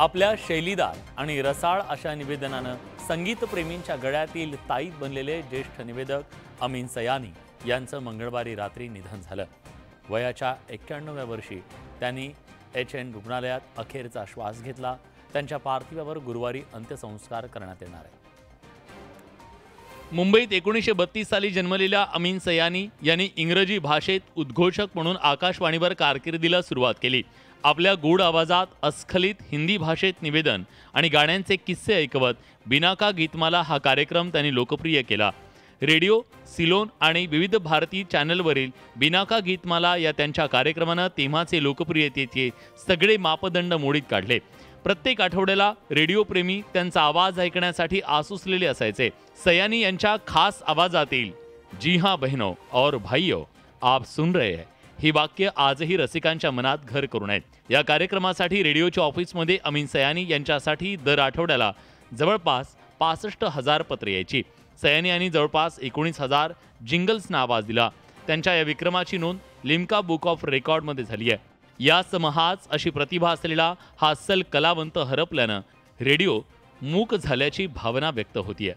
आपल्या शैलीदार आणि रसाळ अशा निवेदनानं संगीतप्रेमींच्या गळ्यातील ताईत बनलेले ज्येष्ठ निवेदक अमीन सयानी यांचं मंगळवारी रात्री निधन झालं. वयाच्या एक्क्याण्णव्या वर्षी त्यांनी एच एन रुग्णालयात अखेरचा श्वास घेतला. त्यांच्या पार्थिवावर गुरुवारी अंत्यसंस्कार करण्यात येणार आहे मुंबईत एकोणीसशे बत्तीस साली जन्मलेल्या अमीन सयानी यांनी इंग्रजी भाषेत उद्घोषक म्हणून आकाशवाणीवर कारकिर्दीला सुरुवात केली. आपल्या गूढ आवाजात अस्खलित हिंदी भाषेत निवेदन आणि गाण्यांचे किस्से ऐकवत बिनाका गीतमाला हा कार्यक्रम त्यांनी लोकप्रिय केला. रेडिओ सिलोन आणि विविध भारतीय चॅनलवरील बिनाका गीतमाला या त्यांच्या कार्यक्रमानं तेव्हाचे लोकप्रियतेचे सगळे मापदंड मोडीत काढले. प्रत्येक आठवड्याला रेडिओ प्रेमी त्यांचा आवाज ऐकण्यासाठी आसुसलेले असायचे. सयानी यांच्या खास आवाजातील जी हां बहनो और भाइयों आप सुन रहे हैं. ही वाक्य आजही रसिकांच्या मनात घर करून आहेत. या कार्यक्रमासाठी रेडिओच्या ऑफिसमध्ये अमीन सयानी यांच्यासाठी दर आठवड्याला जवळपास पासष्ट हजार पत्रे यायची. सयानी यांनी जवळपास एकोणीस हजार जिंगल्सना आवाज दिला. त्यांच्या या विक्रमाची नोंद लिम्का बुक ऑफ रेकॉर्डमध्ये झाली आहे. या समहाच अशी प्रतिभा असलेला हा कलावंत हरपल्यानं रेडिओ मूक झाल्याची भावना व्यक्त होतीये.